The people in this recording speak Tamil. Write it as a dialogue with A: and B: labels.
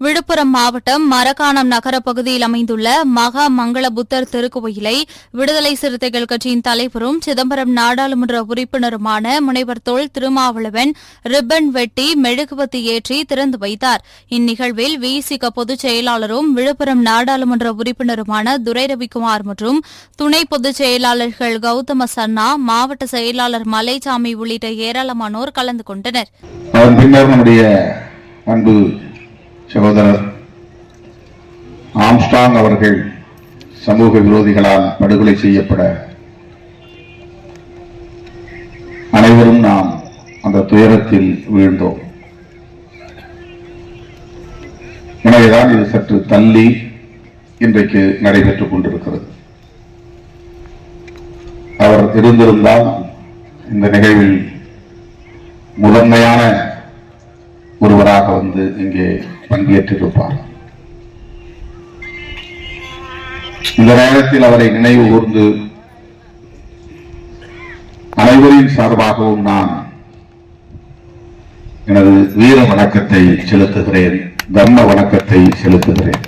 A: விழுப்புரம் மாவட்டம் மரக்காணம் நகர பகுதியில் அமைந்துள்ள மகா மங்கள புத்தர் திருக்கோயிலை விடுதலை சிறுத்தைகள் கட்சியின் தலைவரும் சிதம்பரம் நாடாளுமன்ற உறுப்பினருமான முனைவர் தொல் திருமாவளவன் ரிப்பன் வெட்டி மெழுகுவத்தி ஏற்றி திறந்து வைத்தார். இந்நிகழ்வில் விசிக பொதுச் செயலாளரும் விழுப்புரம் நாடாளுமன்ற உறுப்பினருமான துரை ரவிக்குமார் மற்றும் துணை பொதுச் செயலாளர்கள் கௌதம சன்னா மாவட்ட செயலாளர் மலைச்சாமி உள்ளிட்ட ஏராளமானோர் கலந்து கொண்டனர்.
B: சகோதரர் ஆம்ஸ்டாங் அவர்கள் சமூக விரோதிகளால் படுகொலை செய்யப்பட அனைவரும் நாம் அந்த துயரத்தில் வீழ்ந்தோம். எனவேதான் இது சற்று தள்ளி இன்றைக்கு நடைபெற்றுக் கொண்டிருக்கிறது. அவர் இருந்திருந்தால் இந்த நிகழ்வில் முதன்மையான ஒருவராக வந்து இங்கே பங்கேற்றிருப்பார். இந்த நேரத்தில் அவரை நினைவு கூர்ந்து அனைவரின் சார்பாகவும் நான் எனது வீர வணக்கத்தை செலுத்துகிறேன் தர்ம வணக்கத்தை செலுத்துகிறேன்.